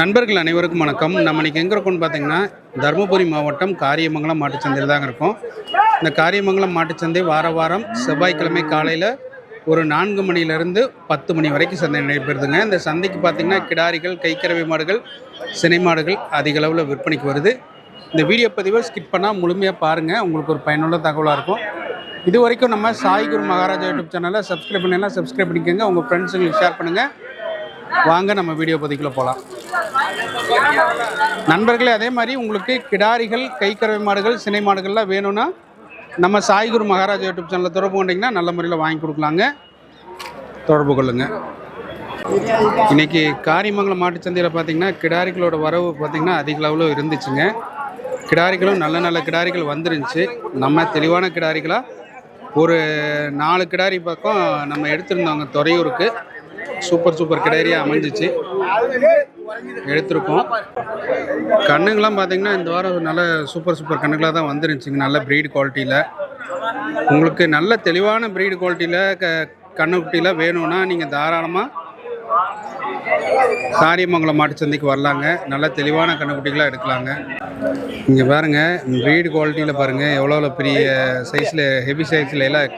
நண்பர்கள் அனைவருக்கும் வணக்கம். நம்ம இன்றைக்கி எங்கே இருக்கோம்னு பார்த்தீங்கன்னா தருமபுரி மாவட்டம் காரியமங்கலம் மாட்டுச்சந்தையில் தாங்க இருக்கோம். இந்த காரியமங்கலம் மாட்டுச்சந்தை வார வாரம் செவ்வாய்க்கிழமை காலையில் ஒரு நான்கு மணியிலிருந்து பத்து மணி வரைக்கும் சந்தை நடைபெறுதுங்க. இந்த சந்தைக்கு பார்த்தீங்கன்னா கிடாரிகள் கைக்கரவை மாடுகள் சினை மாடுகள் அதிக அளவில் விற்பனைக்கு வருது. இந்த வீடியோ பதிவை ஸ்கிப் பண்ணால் முழுமையாக பாருங்கள் உங்களுக்கு ஒரு பயனுள்ள தகவலாக இருக்கும். இது வரைக்கும் நம்ம சாய்குரு மகாராஜா யூடியூப் சேனலை சப்ஸ்கிரைப் பண்ணலாம் சப்ஸ்கிரைப் பண்ணிக்கோங்க. உங்கள் ஃப்ரெண்ட்ஸுங்களுக்கு ஷேர் பண்ணுங்கள் வாங்க நம்ம வீடியோ பதிக்குள்ளே போகலாம் நண்பர்களே அதே மாதிரி உங்களுக்கு கிடாரிகள் கைக்கரவை மாடுகள் சினை மாடுகள்லாம் வேணும்னா நம்ம சாய்குரு மகாராஜா யூடியூப் சேனலில் தொடர்பு கொண்டிங்கன்னா நல்ல முறையில் வாங்கி கொடுக்கலாங்க. தொடர்பு கொள்ளுங்க. இன்னைக்கு காரிமங்கலம் மாட்டுச்சந்தையில் பார்த்தீங்கன்னா கிடாரிகளோட வரவு பார்த்தீங்கன்னா அதிக அளவில் இருந்துச்சுங்க. கிடாரிகளும் நல்ல நல்ல கிடாரிகள் வந்துருந்துச்சு. நம்ம தெளிவான கிடாரிகளாக ஒரு நாலு கிடாரி பக்கம் நம்ம எடுத்திருந்தவங்க துறையூருக்கு. Super super கிடாரியாக அமைஞ்சிச்சு. எடுத்திருக்கோம். கண்ணுங்கெல்லாம் பார்த்தீங்கன்னா இந்த வாரம் நல்ல சூப்பர் சூப்பர் கண்ணுங்களாக தான் வந்துருந்துச்சிங்க. நல்ல ப்ரீடு குவாலிட்டியில் உங்களுக்கு நல்ல தெளிவான ப்ரீடு குவாலிட்டியில் க கண்ணுக்குட்டியில் வேணும்னா நீங்கள் தாராளமாக காரியமங்கலம் மாட்டுச்சந்தைக்கு வரலாங்க. நல்ல தெளிவான கண்ணுக்குட்டிகளாக எடுக்கலாங்க. இங்கே பாருங்கள் ப்ரீடு குவாலிட்டியில் பாருங்கள் எவ்வளோ பெரிய சைஸில் ஹெவி சைஸில் எல்லாம்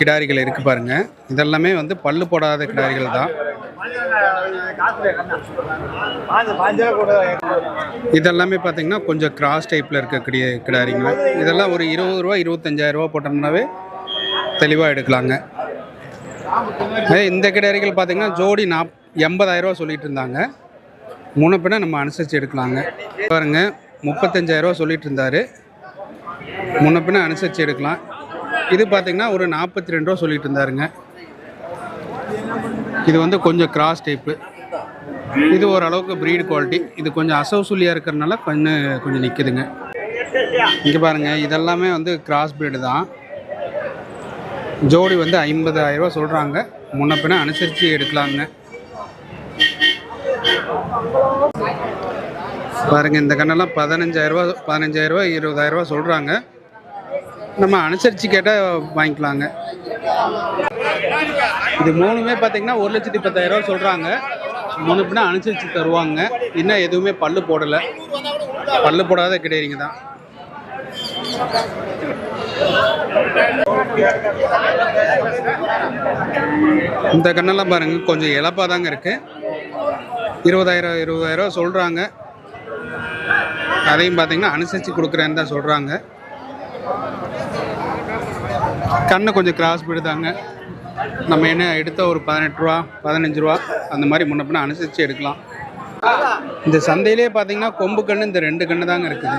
கிடாரிகள் இருக்குது பாருங்கள் இதெல்லாமே வந்து பல்லு போடாத கிடாரிகள் தான். இதெல்லாமே பார்த்தீங்கன்னா கொஞ்சம் கிராஸ் டைப்பில் இருக்கக்கூடிய கிடாரிங்க. இதெல்லாம் ஒரு இருபது ரூபா இருபத்தஞ்சாயிரம் ரூபா போட்டோம்னாவே தெளிவாக எடுக்கலாங்க. அதே இந்த கிடாரிகள் பார்த்தீங்கன்னா ஜோடி நாப் எண்பதாயிரம் ரூபா சொல்லிட்டு இருந்தாங்க. மூணு பின்ன நம்ம அனுசரித்து எடுக்கலாங்க. பாருங்க முப்பத்தஞ்சாயிரம் ரூபா சொல்லிட்டு இருந்தாரு. முன்ன பின்ன அனுசரித்து எடுக்கலாம். இது பார்த்தீங்கன்னா ஒரு நாற்பத்தி ரெண்டு ரூபா சொல்லிட்டு இருந்தாருங்க. இது வந்து கொஞ்சம் கிராஸ் டைப்பு இது ஓரளவுக்கு ப்ரீடு குவாலிட்டி இது கொஞ்சம் அசௌசூலியாக இருக்கிறனால கொஞ்சம் கொஞ்சம் நிற்குதுங்க இங்கே பாருங்கள் இதெல்லாமே வந்து கிராஸ் ப்ரீடு தான். ஜோடி வந்து ஐம்பதாயிரரூபா சொல்கிறாங்க முன்ன பின்ன அனுசரித்து எடுக்கலாங்க பாருங்கள் இந்த கண்ணெல்லாம் பதினஞ்சாயிரரூபா பதினஞ்சாயிரரூபா இருபதாயிரரூபா சொல்கிறாங்க நம்ம அனுசரித்து கேட்டால் வாங்கிக்கலாங்க. இது மூணுமே பார்த்தீங்கன்னா ஒரு லட்சத்தி பத்தாயிரரூபா சொல்கிறாங்க மூணு பின்னா அனுசரித்து தருவாங்க. இன்னும் எதுவுமே பல்லு போடலை. பல்லு போடாத கிடையாதுங்க தான். இந்த கண்ணெல்லாம் பாருங்க கொஞ்சம் இழப்பாக தாங்க இருக்கு. இருபதாயிரம் இருபதாயிரம் சொல்கிறாங்க அதையும் பார்த்தீங்கன்னா அனுசரித்து கொடுக்குறேன்னு தான் சொல்கிறாங்க கண்ணை கொஞ்சம் கிராஸ் பிடுதாங்க நம்ம என்ன எடுத்த ஒரு பதினெட்டு ரூபா பதினஞ்சு ரூபா அந்த மாதிரி முன்ன பின்ன அனுசரித்து எடுக்கலாம். இந்த சந்தையிலே பார்த்தீங்கன்னா கொம்பு கண்ணு இந்த ரெண்டு கண்ணு தாங்க இருக்குது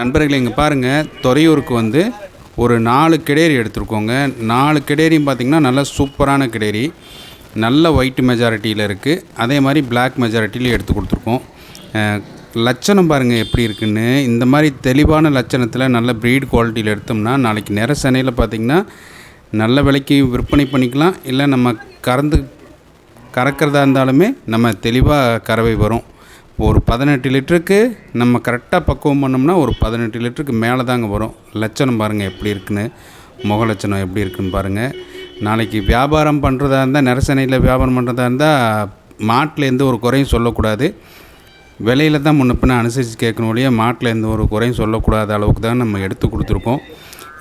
நண்பர்களே இங்கே பாருங்கள் துறையூருக்கு வந்து ஒரு நாலு கிடேரி எடுத்துருக்கோங்க. நாலு கிடேரியும் பார்த்திங்கன்னா நல்ல சூப்பரான கிடேரி நல்ல ஒயிட் மெஜாரிட்டியில் இருக்குது அதே மாதிரி பிளாக் மெஜாரிட்டிலையும் எடுத்து கொடுத்துருக்கோம். லட்சணம் பாருங்கள் எப்படி இருக்குன்னு. இந்த மாதிரி தெளிவான லட்சணத்தில் நல்ல ப்ரீட் குவாலிட்டியில் எடுத்தோம்னா நாளைக்கு நிற சென்னையில் பார்த்திங்கன்னா நல்ல விலைக்கு விற்பனை பண்ணிக்கலாம். இல்லை நம்ம கறந்து கறக்கிறதா இருந்தாலுமே நம்ம தெளிவாக கறவை வரும். ஒரு பதினெட்டு லிட்டருக்கு நம்ம கரெக்டாக பக்குவம் பண்ணோம்னா ஒரு பதினெட்டு லிட்டருக்கு மேலே தாங்க வரும். லட்சணம் பாருங்கள் எப்படி இருக்குன்னு. முக லட்சணம் எப்படி இருக்குன்னு பாருங்கள் நாளைக்கு வியாபாரம் பண்ணுறதா இருந்தால் நெரசனையில் வியாபாரம் பண்ணுறதா இருந்தால் மாட்டில் எந்த ஒரு குறையும் சொல்லக்கூடாது. விலையில தான் முன்ன அனுசரித்து கேட்கணும் ஒழிய மாட்டில் எந்த ஒரு குறையும் சொல்லக்கூடாத அளவுக்கு தான் நம்ம எடுத்து கொடுத்துருக்கோம்.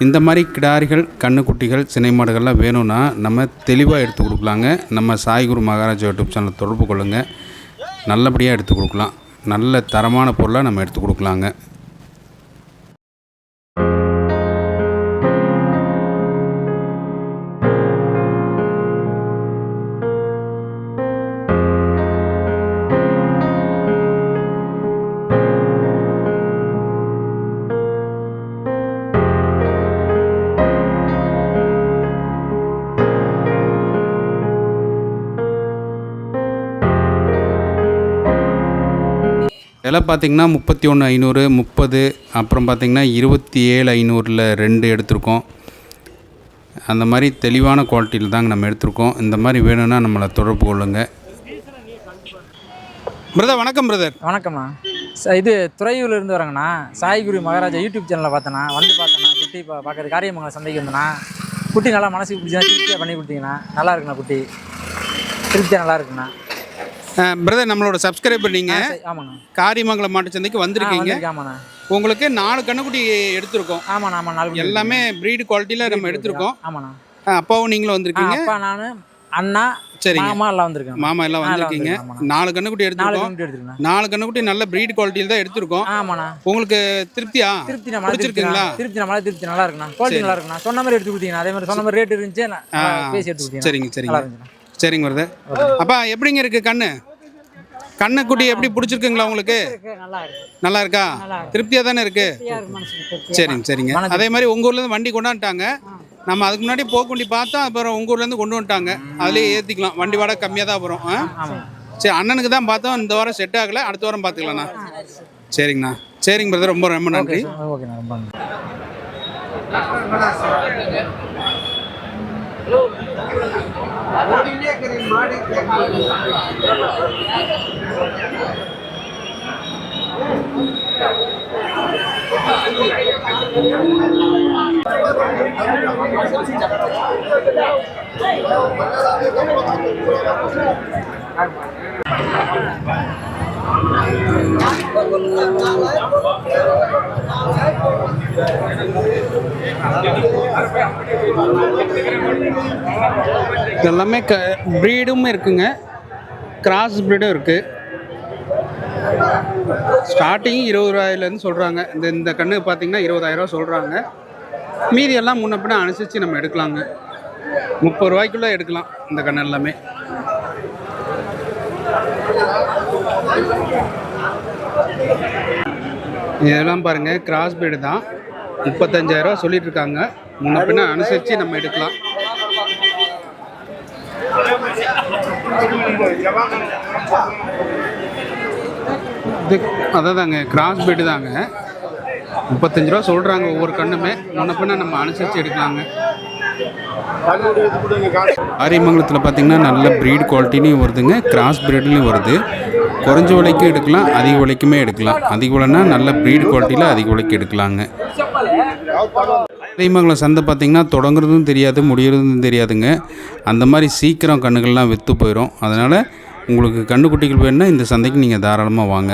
இந்த மாதிரி கிடாரிகள் கண்ணுக்குட்டிகள் சினை மாடுகள்லாம் வேணும்னா நம்ம தெளிவாக எடுத்து கொடுக்கலாங்க. நம்ம சாய்குரு மகாராஜா யூடியூப் சேனல் தொடர்பு கொள்ளுங்கள் நல்லபடியாக எடுத்து கொடுக்கலாம். நல்ல தரமான பொருளாக நம்ம எடுத்து கொடுக்கலாங்க. விலை பார்த்திங்கன்னா முப்பத்தி ஒன்று ஐநூறு முப்பது அப்புறம் பார்த்திங்கன்னா இருபத்தி ஏழு ஐநூறில் ரெண்டு எடுத்திருக்கோம். அந்த மாதிரி தெளிவான குவாலிட்டியில் தாங்க நம்ம எடுத்திருக்கோம். இந்த மாதிரி வேணும்னா நம்மளை தொடர்பு கொள்ளுங்க. பிரதர் வணக்கம் பிரதர் வணக்கம்ண்ணா. ச இது துறையூர்லேருந்து வரேங்கண்ணா. சாய்குரு மகாராஜா யூடியூப் சேனலில் பார்த்தேண்ணா. வந்து பார்த்தேண்ணா. குட்டி பா பார்க்குறது காரியமங்கலம் சந்தைக்கு வந்தேண்ணா. குட்டி நல்லா மனசுக்கு பிடிச்சா திருப்தியாக பண்ணி கொடுத்தீங்கண்ணா. நல்லா இருக்குண்ணா குட்டி. திருப்தியாக நல்லா இருக்குண்ணா. பிரதர் நம்மளோட சப்ஸ்கிரைபர் ஆ, நீங்கள் சரி, ஆமாண்ணா. காரியமங்கலம் மாட்டு சந்தைக்கு வந்திருக்கீங்க. வந்திருக்கு, ஆமாண்ணா. உங்களுக்கு நாலு கண்ணுக்குட்டி எடுத்திருக்கோம். ஆமாண்ணா ஆமாம் நாலு எல்லாமே ப்ரீடு குவாலிட்டியில் நம்ம. எடுத்திருக்கோம். ஆமாண்ணா. அப்பாவும் நீங்களும் வந்திருக்கீங்க. அப்பா நான் அண்ணா சரிங்க. மாமா எல்லாம் வந்திருக்கேன் மாமா எல்லாம் வந்திருக்கீங்க. நாலு கண்ணுக்குட்டி எடுத்திருக்கோம். நாலு கண்ணுக்குட்டி நல்ல ப்ரீடு குவாலிட்டியில் தான் எடுத்திருக்கோம். ஆமாண்ணா. உங்களுக்கு திருப்தியா? திருப்தி நம்ம பிடிச்சிருக்குங்களா? திருப்தி நம்மளால திருப்தி நல்லா இருக்குண்ணா. குவாலிட்டி நல்லா இருக்குண்ணா. சொன்ன மாதிரி எடுத்து கொடுத்தீங்கண்ணா. அதே மாதிரி சொன்ன மாதிரி ரேட் இருந்துச்சு பேசி எடுத்து கொடுத்தீங்க சரிங்க சரிங்க. சரிங்க வருது அப்பா எப்படிங்க இருக்கு கண்ணு? கண்ணுக்குட்டி எப்படி பிடிச்சிருக்குங்களா உங்களுக்கு? நல்லா இருக்கு. நல்லா இருக்கா? திருப்தியா தானே இருக்கு? சரிங்க சரிங்க. அதே மாதிரி உங்க ஊர்ல இருந்து வண்டி கொண்டாந்துட்டாங்க. நம்ம அதுக்கு முன்னாடி போக்குண்டி பார்த்தா அப்புறம் உங்க ஊர்ல இருந்து கொண்டு வந்துட்டாங்க. அதுலயே ஏத்திக்கலாம். வண்டி வாடகை கம்மியா தான் வரும். சரி அண்ணனுக்கு தான் பார்த்தோம். இந்த வாரம் செட் ஆகல. அடுத்த வாரம் பார்த்துக்கலாம்ண்ணா. சரிங்கண்ணா. சரிங்க பிரதர் ரொம்ப ரொம்ப நன்றி. ஓகேண்ணா ரொம்ப நன்றி இது எல்லாமே க ப்ரீடும் இருக்குங்க. கிராஸ் ப்ரீடும் இருக்குது ஸ்டார்டிங் இருபது ரூபாயிலேருந்து சொல்கிறாங்க இந்த இந்த கண்ணு பார்த்தீங்கன்னா இருபதாயிரரூவா சொல்கிறாங்க மீதி எல்லாம் முன்ன பின்ன அனுசரித்து நம்ம எடுக்கலாங்க. முப்பது ரூபாய்க்குள்ளே எடுக்கலாம் இந்த கண்ணு எல்லாமே. இதெல்லாம் பாருங்கள் கிராஸ் பீடு தான். முப்பத்தஞ்சாயிரரூவா சொல்லிட்டு இருக்காங்க முன்ன பின்ன அனுசரித்து நம்ம எடுக்கலாம். இது அதாதாங்க கிராஸ் பீடு தாங்க. முப்பத்தஞ்சு ரூபா சொல்கிறாங்க ஒவ்வொரு கண்ணுமே. முன்ன பின்ன நம்ம அனுசரித்து எடுக்கலாங்க. ஆரியமங்கலத்தில் பார்த்தீங்கன்னா நல்ல ப்ரீட் குவாலிட்டிலையும் வருதுங்க. கிராஸ் ப்ரீட்லேயும் வருது. குறைஞ்ச விலைக்கும் எடுக்கலாம் அதிக விலைக்குமே எடுக்கலாம். அதிக விலைன்னா நல்ல ப்ரீட் குவாலிட்டியில் அதிக விலைக்கு எடுக்கலாங்க. ஆரியமங்கலம் சந்தை பார்த்திங்கன்னா தொடங்குறதும் தெரியாது முடிகிறதும் தெரியாதுங்க. அந்த மாதிரி சீக்கிரம் கண்ணுகள்லாம் விற்று போயிடும் அதனால் உங்களுக்கு கண்ணுக்குட்டிகள் வேணுன்னா இந்த சந்தைக்கு நீங்கள் தாராளமாக வாங்க.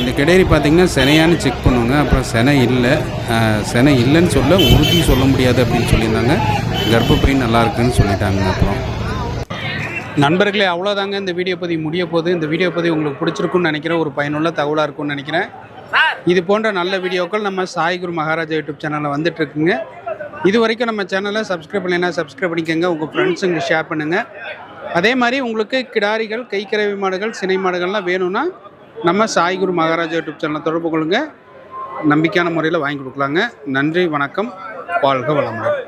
இந்த கிடேரி பார்த்தீங்கன்னா செனையான்னு செக் பண்ணுவாங்க. அப்புறம் செனை இல்லை. செனை இல்லைன்னு சொல்ல உறுதி சொல்ல முடியாது அப்படின்னு சொல்லியிருந்தாங்க. கர்ப்பப்பை நல்லா இருக்குன்னு சொல்லிட்டாங்க அப்புறம். நண்பர்களே அவ்வளோதாங்க இந்த வீடியோ பதிவு முடிய போகுது. இந்த வீடியோ பதிவு உங்களுக்கு பிடிச்சிருக்குன்னு நினைக்கிறேன். ஒரு பயனுள்ள தகவலாக இருக்கும்னு நினைக்கிறேன். இது போன்ற நல்ல வீடியோக்கள் நம்ம சாய்குரு மகாராஜா யூடியூப் சேனலில் வந்துட்டு இருக்குங்க இது வரைக்கும் நம்ம சேனலை சப்ஸ்கிரைப் பண்ணலைன்னா சப்ஸ்கிரைப் பண்ணிக்கோங்க. உங்கள் ஃப்ரெண்ட்ஸுங்க ஷேர் பண்ணுங்கள் அதே மாதிரி உங்களுக்கு கிடாரிகள் கைக்கரவி மாடுகள் சினை மாடுகள்லாம் வேணும்னா நம்ம சாய்குரு மகாராஜா யூடியூப் சேனலை தொடர்பு கொள்ளுங்க. நம்பிக்கையான முறையில் வாங்கி கொடுக்கலாங்க. நன்றி வணக்கம். வாழ்க வளமுடன்.